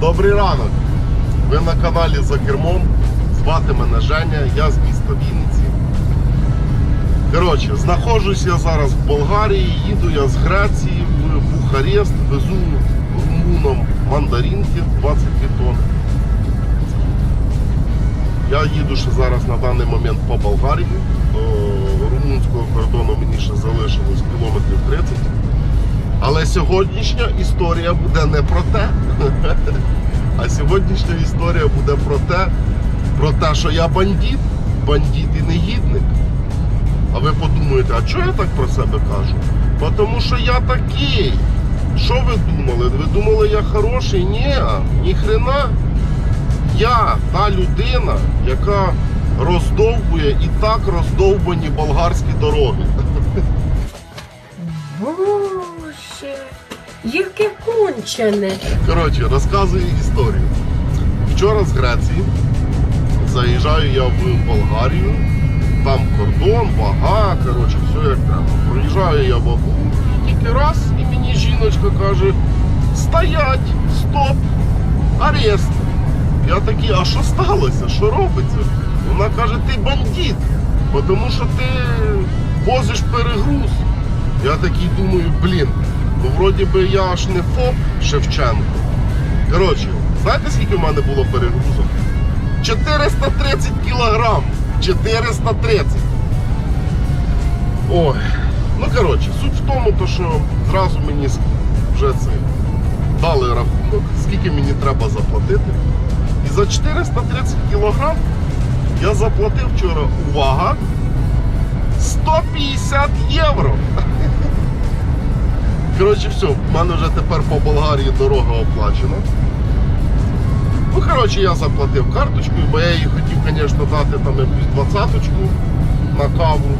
Добрий ранок! Ви на каналі за кермом. Звати мене Женя, я з міста Вінниці. Коротше, знаходжусь я зараз в Болгарії, їду я з Греції в Бухарест, везу румунам мандаринки 22 тонни. Я їду ще зараз на даний момент по Болгарії. До румунського кордону мені ще залишилось кілометрів 30. Але сьогоднішня історія буде не про те. А сьогоднішня історія буде про те, про те, що я бандит, бандит і негідник. А ви подумаєте, а чого я так про себе кажу? Тому що я такий. Що ви думали? Ви думали, я хороший? Ні, ніхрена. Я та людина, яка роздовбує і так роздовбані болгарські дороги. Яке кончене. Коротше, розказую історію. Вчора з Греції заїжджаю я в Болгарію, там кордон, вага, коротше, все як треба. Проїжджаю я вагу, і тільки раз, і мені жіночка каже: стоять, стоп, арест. Я такий, а що сталося? Що робиться? Вона каже, ти бандит, тому що ти возиш перегруз. Я такий думаю, блін, ну вроді би я аж не ФОП Шевченко. Коротше, знаєте, скільки в мене було перегрузок? 430 кілограм. 430. Ой. Ну, коротше, суть в тому, то, що зразу мені вже це дали рахунок, скільки мені треба заплатити. І за 430 кілограм я заплатив вчора, увага, 150 євро. Коротше, все, в мене вже тепер по Болгарії дорога оплачена. Ну, коротше, я заплатив карточкою, бо я їй хотів, звісно, дати там якусь двадцяточку на каву.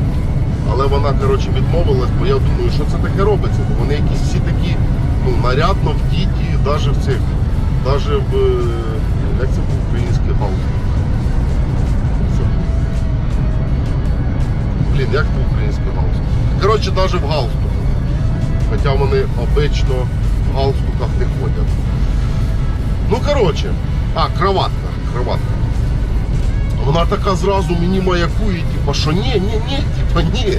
Але вона, коротше, відмовилась, бо я думаю, що це таке робиться. Бо вони якісь всі такі ну, нарядно вдіті, навіть в цих, навіть в. е, Як це по-українськи галстук? Це. Блін, як по-українськи галстук? Коротше, навіть в галстуку. Хоча вони обично в галстуках не ходять. Ну, коротше, а, кроватка, кроватка. Вона така зразу мені маякує, типа, що ні, ні, ні, типа, ні.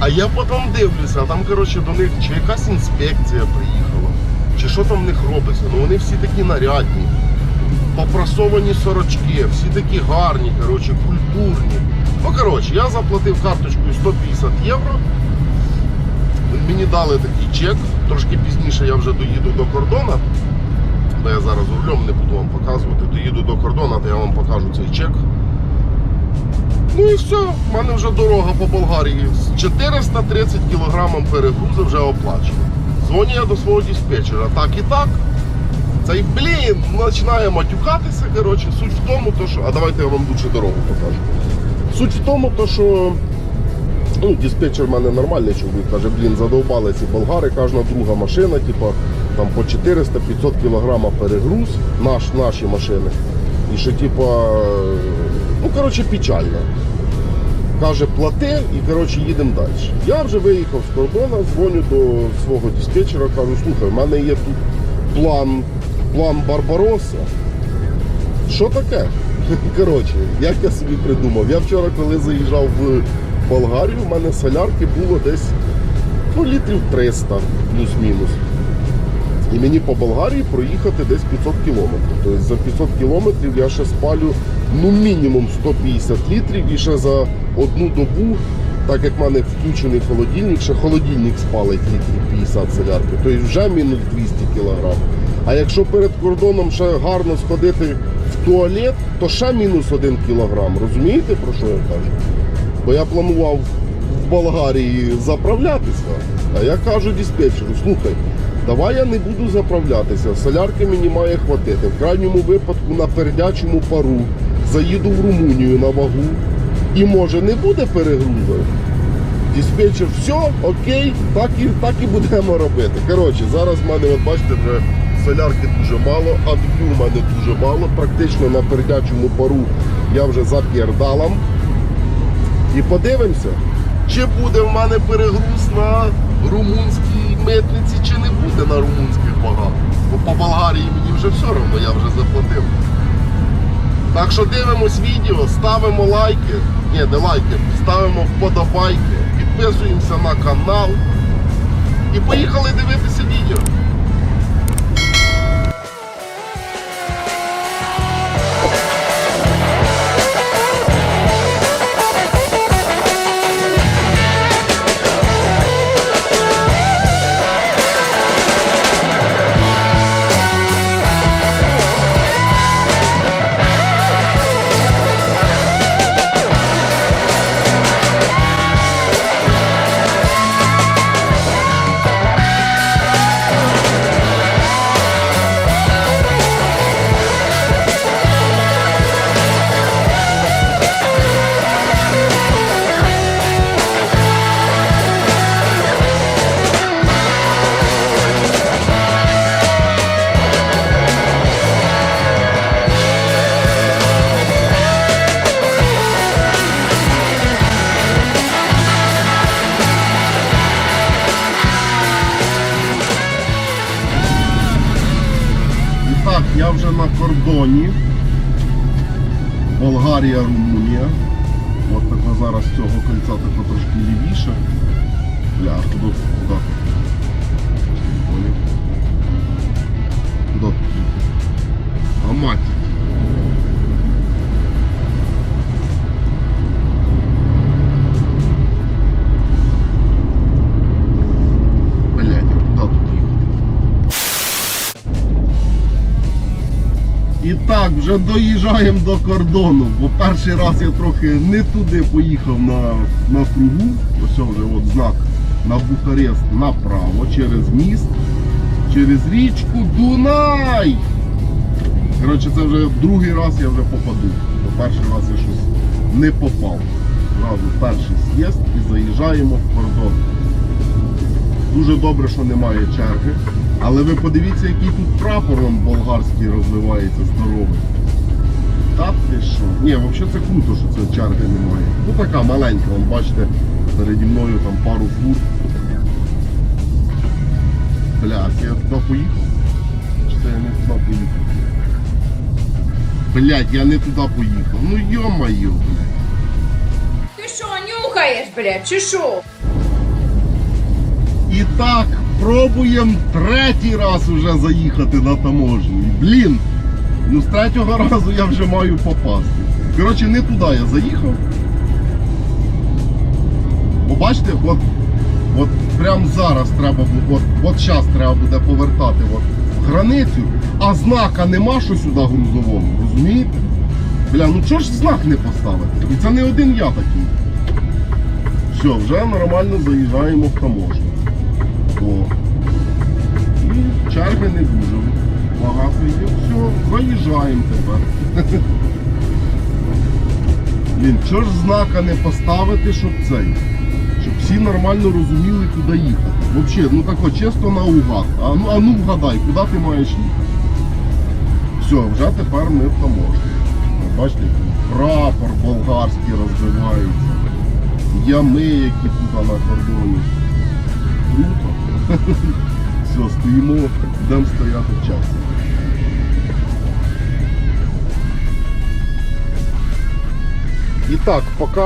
А я потім дивлюся, а там, коротше, до них чи якась інспекція приїхала, чи що там в них робиться. Ну вони всі такі нарядні, попрасовані сорочки, всі такі гарні, коротше, культурні. Ну, коротше, я заплатив карточкою 150 євро. Мені дали такий чек. Трошки пізніше я вже доїду до кордону. Бо я зараз за рулем не буду вам показувати. Доїду до кордону, то я вам покажу цей чек. Ну і все, в мене вже дорога по Болгарії. З 430 кілограмом перегрузу вже оплачено. Дзвоню я до свого диспетчера. Так і так. Цей блін починає матюкатися. Коротше, суть в тому, то, що. А давайте я вам лучше дорогу покажу. Суть в тому, то, що Ну, диспетчер в мене нормальний чоловік, каже, блін, задовбали ці болгари, кожна друга машина, типа, там по 400-500 кілограма перегруз, наш, наші машини. І що, типа, ну, коротше, печально. Каже, плати і коротше, їдемо далі. Я вже виїхав з кордону, дзвоню до свого диспетчера, кажу, слухай, в мене є тут план, план Барбароса. Що таке? Коротше, як я собі придумав. Я вчора, коли заїжджав в Болгарію, у мене солярки було десь ну, літрів 300 плюс-мінус. І мені по Болгарії проїхати десь 500 кілометрів. Тобто за 500 кілометрів я ще спалю ну мінімум 150 літрів і ще за одну добу, так як в мене включений холодильник, ще холодильник спалить літрів 50 солярки, тобто вже мінус 200 кілограм. А якщо перед кордоном ще гарно сходити в туалет, то ще мінус 1 кілограм. Розумієте, про що я кажу? Бо я планував в Болгарії заправлятися. А я кажу диспетчеру, слухай, давай я не буду заправлятися, солярки мені має хватити. В крайньому випадку на пердячому пару заїду в Румунію на вагу і може не буде перегрузу. Диспетчер, все, окей, так і, так і будемо робити. Коротше, зараз в мене, от бачите, вже солярки дуже мало, а в мене дуже мало. Практично на пердячому пару я вже за п'єрдалом. І подивимося, чи буде в мене перегруз на румунській митниці чи не буде на румунських вагах. Бо по Болгарії мені вже все одно, я вже заплатив. Так що дивимось відео, ставимо лайки. Ні, не лайки, ставимо вподобайки, підписуємося на канал. І поїхали дивитися відео. Так, я вже на кордоні. Болгарія, Румунія. От так зараз цього кольця тако трошки лівіше. Бля, а куди? Куди? Поняв? Куди? А І так, вже доїжджаємо до кордону, бо перший раз я трохи не туди поїхав на, на кругу. Ось вже от знак на Бухарест направо, через міст, через річку Дунай. Коротше, це вже другий раз я вже попаду. Бо перший раз я щось не попав. Зразу перший з'їзд і заїжджаємо в кордон. Дуже добре, що немає черги. Але ви подивіться, який тут прапор он болгарський розвивається здоровий. Та ти що? Ні, взагалі це круто, що це черги немає. Ну така маленька, вон, бачите, переді мною там пару фур. Бля, це я туди поїхав? Чи це я не туди поїхав? Блять, я не туди поїхав. Ну йо-моє, блядь. Ти що, нюхаєш, блядь, чи що? І так, пробуємо третій раз вже заїхати на таможню. Блін, ну з третього разу я вже маю попасти. Коротше, не туди я заїхав. Бо бачите, от, от прямо зараз треба от, от зараз треба буде повертати от, в границю, а знака нема, що сюди грузовому, розумієте? Бля, ну чого ж знак не поставити? І це не один я такий. Все, вже нормально заїжджаємо в таможню. О. І черги не дуже багато є. Все, заїжджаємо тепер. Блін, чого ж знака не поставити, щоб цей? Щоб всі нормально розуміли, куди їхати. Взагалі, ну так от чисто наугад. А ну, а ну вгадай, куди ти маєш їхати? Все, вже тепер ми таможні. Бачите, прапор болгарський розвивається. Ями, які тут на кордоні. Круто. Все, стоїмо, йдемо стояти час. І так, поки,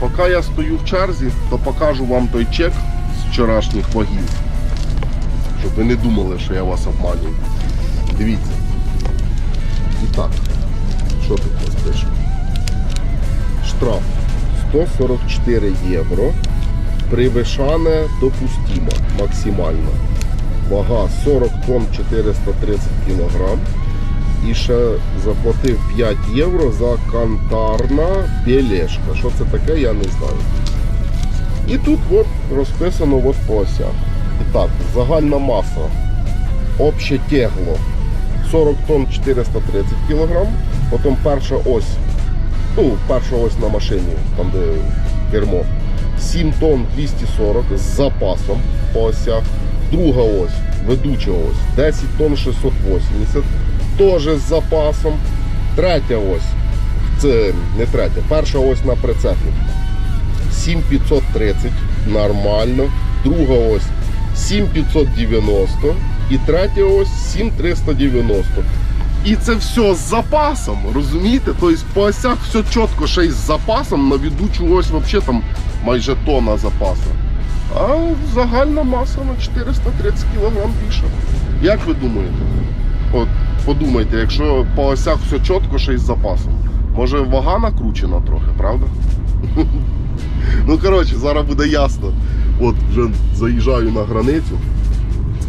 поки я стою в черзі, то покажу вам той чек з вчорашніх вагів. Щоб ви не думали, що я вас обманюю. Дивіться. І так, що тут у? Штраф 144 євро. Превишане допустимо максимально. Вага 40 тонн 430 кг. І ще заплатив 5 євро за кантарна білешка. Що це таке, я не знаю. І тут от розписано от по осях. І так, загальна маса. Обще тегло 40 тонн 430 кг. Потім перша ось ну, перша ось на машині, там де кермо, 7 тонн 240 з запасом по осях. Друга ось, ведуча ось, 10 тонн 680, теж з запасом. Третя ось, це не третя, перша ось на прицепі. 7530, нормально. Друга ось 7590 і третя ось 7390. І це все з запасом, розумієте? Тобто по осях все чітко, ще й з запасом, на ведучу ось взагалі там майже тонна запасу. А загальна маса на 430 кг більше. Як ви думаєте? От подумайте, якщо по осях все чітко, ще з запасом. Може вага накручена трохи, правда? Ну, коротше, зараз буде ясно. От вже заїжджаю на границю.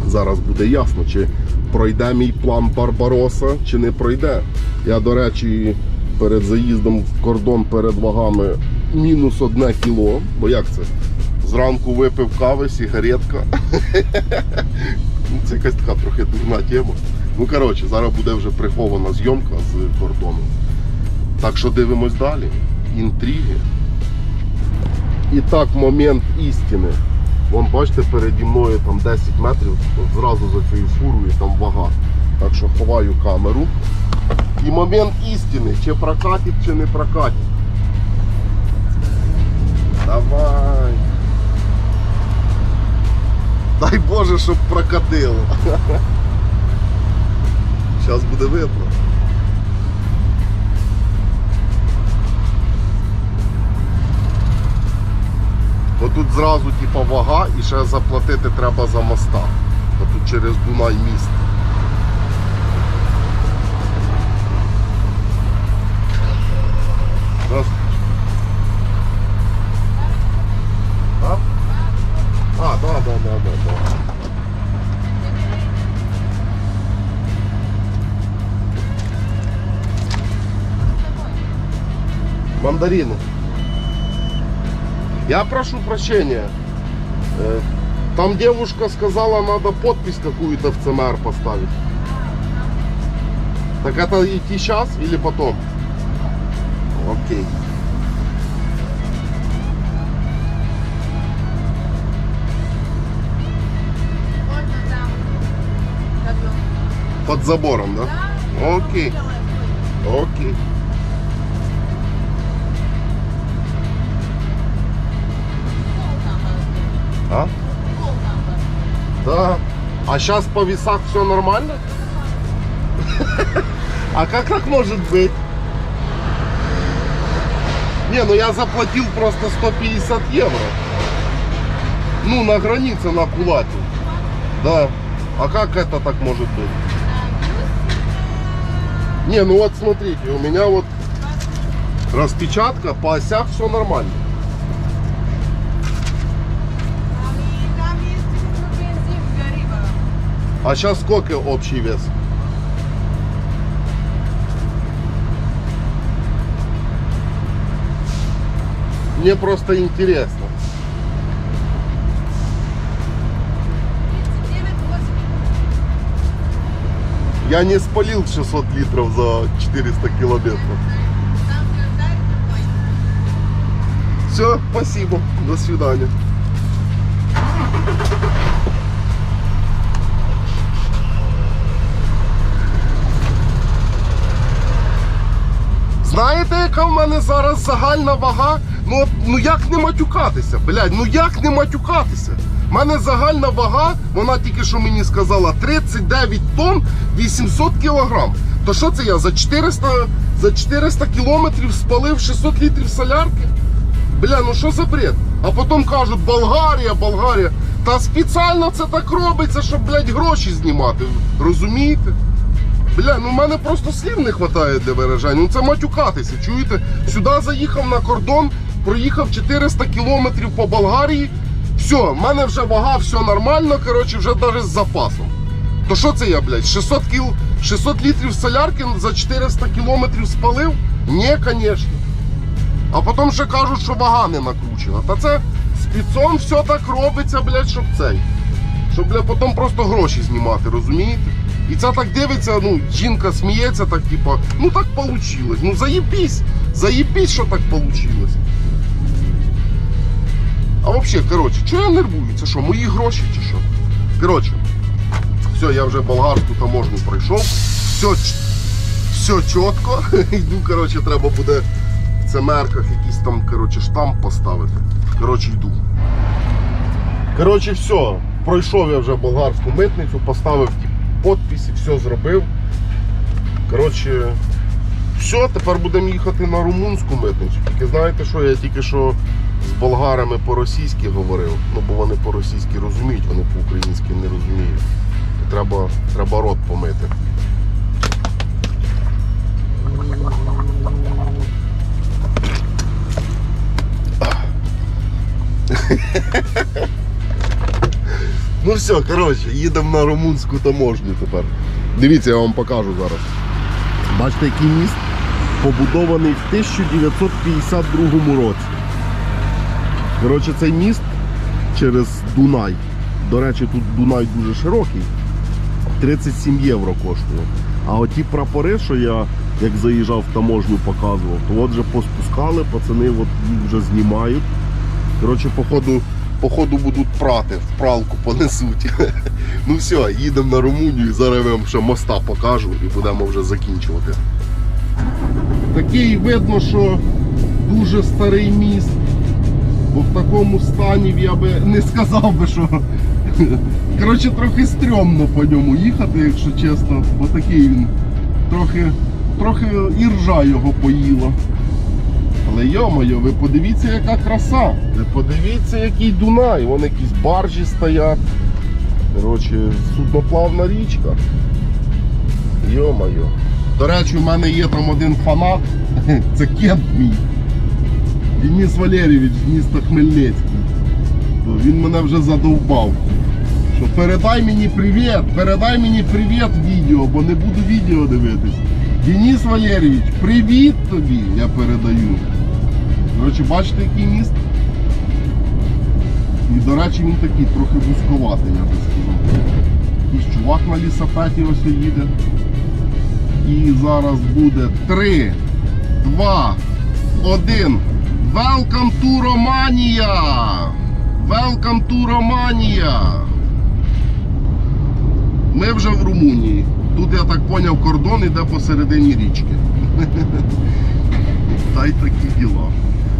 Зараз буде ясно, чи пройде мій план Барбароса, чи не пройде. Я, до речі, перед заїздом в кордон перед вагами мінус одне кіло. Бо як це? Зранку випив кави, сигаретка. Ну, Це якась така трохи дурна тема. Ну, коротше, зараз буде вже прихована зйомка з кордону. Так що дивимось далі. Інтриги. І так, момент істини. Вон, бачите, переді мною там 10 метрів, зразу за цією фурою там вага. Так що ховаю камеру. І момент істини, чи прокатить, чи не прокатить. Дай Боже, щоб прокатило. Зараз буде видно. Бо тут зразу типа вага і ще заплатити треба за моста. Бо тут через Дунай міст. Мандарины. Я прошу прощения. Э, Там девушка сказала, надо подпись какую-то в ЦМР поставить. Так это идти сейчас или потом? Окей. Под забором, да? Окей. Окей. А сейчас по весах все нормально? А как так может быть? Не, ну я заплатил просто 150 евро. Ну, на границе на Кулате. Да. А как это так может быть? Не, ну вот смотрите, у меня вот распечатка, по осях все нормально. А сейчас сколько общий вес? Мне просто интересно. 39,8. Я не спалил 600 литров за 400 километров. Все, спасибо. До свидания. Знаєте, яка в мене зараз загальна вага? Ну, ну як не матюкатися, блядь, ну як не матюкатися? У мене загальна вага, вона тільки що мені сказала, 39 тонн 800 кілограм. То що це я за 400, за 400 кілометрів спалив 600 літрів солярки? Бля, ну що за бред? А потім кажуть, Болгарія, Болгарія. Та спеціально це так робиться, щоб, блядь, гроші знімати. Розумієте? Бля, ну в мене просто слів не вистачає для виражання. Ну це матюкатися, чуєте? Сюди заїхав на кордон, проїхав 400 кілометрів по Болгарії. Все, в мене вже вага, все нормально, коротше, вже навіть з запасом. То що це я, блядь, 600 кіл, 600 літрів солярки за 400 кілометрів спалив? Ні, звісно. А потім ще кажуть, що вага не накручена. Та це з спецом все так робиться, блядь, щоб цей. Щоб, блядь, потім просто гроші знімати, розумієте? І це так дивиться, ну, жінка сміється, так типа, ну так получилось. Ну заєбісь, заєбісь, що так получилось. А взагалі, коротше, чого я нервую? Це що, мої гроші чи що? Коротше, все, я вже болгарську таможню пройшов. Все, все чітко. Йду, коротше, треба буде в цемерках якийсь там, коротше, штамп поставити. Коротше, йду. Коротше, все. Пройшов я вже болгарську митницю, поставив ті подписи, все зробив. Коротше, все, тепер будемо їхати на румунську митницю. Тільки знаєте що, я тільки що з болгарами по-російськи говорив. Ну, бо вони по-російськи розуміють, вони по-українськи не розуміють. Треба, треба рот помити. Ну все, коротше, їдемо на румунську таможню тепер. Дивіться, я вам покажу зараз. Бачите, який міст побудований в 1952 році. Коротше, цей міст через Дунай. До речі, тут Дунай дуже широкий. 37 євро коштує. А оті прапори, що я як заїжджав в таможню, показував, то от вже поспускали, пацани от вже знімають. Коротше, походу, походу будуть прати, в пралку понесуть. Ну все, їдемо на Румунію, зараз я вам ще моста покажу і будемо вже закінчувати. Такий видно, що дуже старий міст. Бо в такому стані я би не сказав би, що. Коротше, трохи стрьомно по ньому їхати, якщо чесно, бо такий він трохи, трохи і ржа його поїла. Але йо-моє, ви подивіться, яка краса. Ви подивіться, який Дунай. Вон якісь баржі стоять. Коротше, судноплавна річка. Йо-моє. До речі, у мене є там один фанат. Це кент мій. Денис Валерійович з міста Хмельницький. Він мене вже задовбав. Що передай мені привіт, передай мені привіт відео, бо не буду відео дивитись. Денис Валерійович, привіт тобі я передаю. Коротше, бачите, який міст? І, до речі, він такий трохи вузьковатий, я би сказав. Якийсь чувак на лісапеті ось їде. І зараз буде 3, 2, 1. Welcome to Romania! Welcome to Romania! Ми вже в Румунії. Тут, я так поняв, кордон іде посередині річки. Та й такі діла.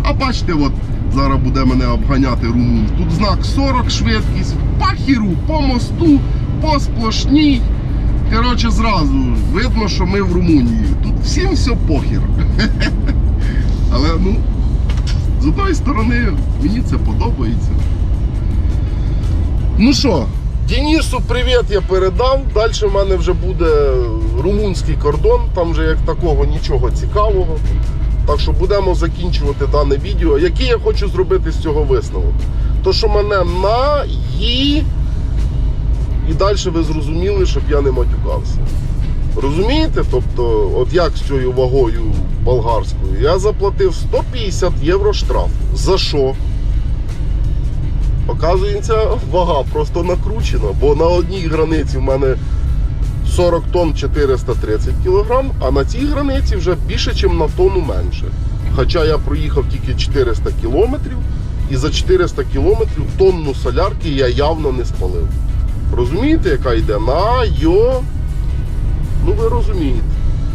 А бачите, от зараз буде мене обганяти румун. Тут знак 40 швидкість, пахіру, по мосту, по сплошній. Коротше, зразу видно, що ми в Румунії. Тут всім все похір. Але ну, з одної сторони, мені це подобається. Ну що, Денису привіт я передав. Далі в мене вже буде румунський кордон, там вже як такого нічого цікавого. Так що будемо закінчувати дане відео. Який я хочу зробити з цього висновок? То, що мене на ї. І далі ви зрозуміли, щоб я не матюкався. Розумієте? Тобто, от як з цією вагою болгарською, я заплатив 150 євро штраф. За що? Оказується, вага просто накручена, бо на одній границі в мене 40 тонн 430 кг, а на цій границі вже більше, ніж на тонну менше. Хоча я проїхав тільки 400 кілометрів, і за 400 кілометрів тонну солярки я явно не спалив. Розумієте, яка йде на йо. Ну ви розумієте.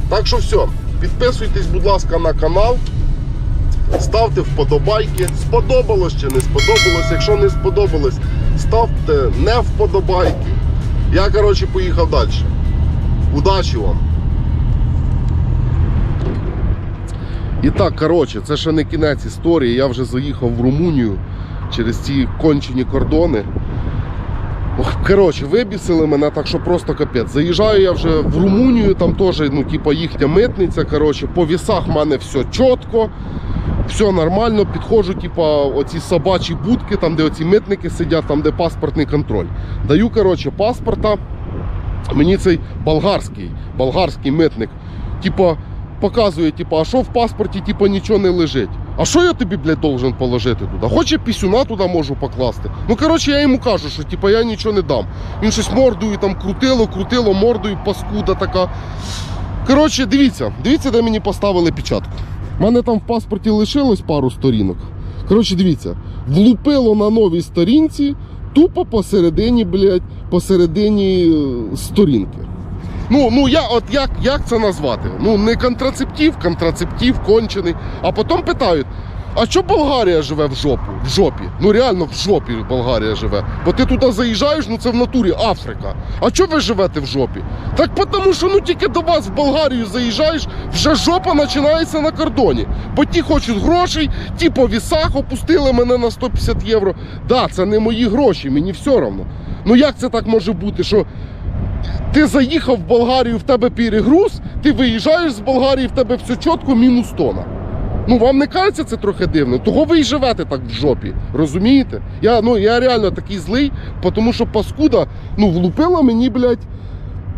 Так що все, підписуйтесь, будь ласка, на канал. Ставте вподобайки. Сподобалось чи не сподобалось. Якщо не сподобалось, ставте не вподобайки. Я, коротше, поїхав далі. Удачі вам! І так, коротше, це ще не кінець історії. Я вже заїхав в Румунію через ці кончені кордони. Коротше, вибісили мене так, що просто капець. Заїжджаю я вже в Румунію, там теж ну, типа, їхня митниця. Коротше, по вісах в мене все чітко, все нормально. Підходжу, типа, оці собачі будки, там, де оці митники сидять, там, де паспортний контроль. Даю коротше, паспорта. Мені цей болгарський, болгарський митник, типа, показує, типа, а що в паспорті, типа, нічого не лежить. А що я тобі, блядь, должен положити туди? Хоче пісюна туди можу покласти. Ну, коротше, я йому кажу, що типа, я нічого не дам. Він щось мордою там крутило, крутило, мордою паскуда така. Коротше, дивіться, дивіться, де мені поставили печатку. У мене там в паспорті лишилось пару сторінок. Коротше, дивіться, влупило на новій сторінці, тупо посередині, блядь, посередині е, сторінки. Ну, ну я от як, як це назвати? Ну, не контрацептив, контрацептив кончений. А потім питають: А що Болгарія живе в жопу? В жопі? Ну реально в жопі Болгарія живе. Бо ти туди заїжджаєш, ну це в натурі Африка. А чого ви живете в жопі? Так тому що ну тільки до вас в Болгарію заїжджаєш, вже жопа починається на кордоні. Бо ті хочуть грошей, ті по вісах опустили мене на 150 євро. Да, це не мої гроші, мені все одно. Ну як це так може бути, що ти заїхав в Болгарію, в тебе перегруз, ти виїжджаєш з Болгарії, в тебе все чітко, мінус тона. Ну вам не кажеться це трохи дивно? Того ви і живете так в жопі. Розумієте? Я, ну, я реально такий злий, тому що паскуда ну, влупила мені, блядь,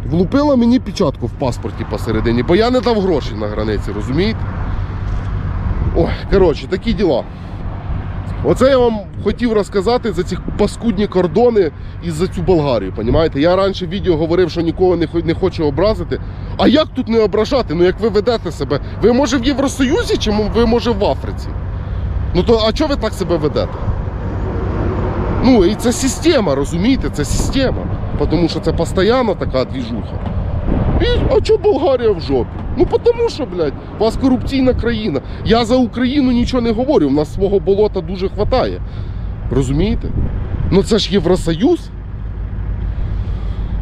влупила мені печатку в паспорті посередині, бо я не дав грошей на границі, розумієте? Ой, коротше, такі діла. Оце я вам хотів розказати за ці паскудні кордони і за цю Болгарію. Понімаєте? Я раніше в відео говорив, що нікого не, хочу образити. А як тут не ображати? Ну як ви ведете себе? Ви може в Євросоюзі чи ви може в Африці? Ну то а чого ви так себе ведете? Ну і це система, розумієте? Це система. Тому що це постійно така двіжуха. І, а чого Болгарія в жопі? Ну тому що, блядь, у вас корупційна країна. Я за Україну нічого не говорю, у нас свого болота дуже хватає. Розумієте? Ну це ж Євросоюз.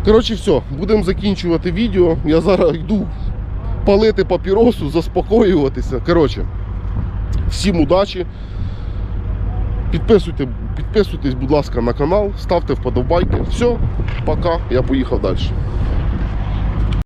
Коротше, все, будемо закінчувати відео. Я зараз йду палити папіросу, заспокоюватися. Коротше, всім удачі. Підписуйте, підписуйтесь, будь ласка, на канал, ставте вподобайки. Все, пока, я поїхав далі.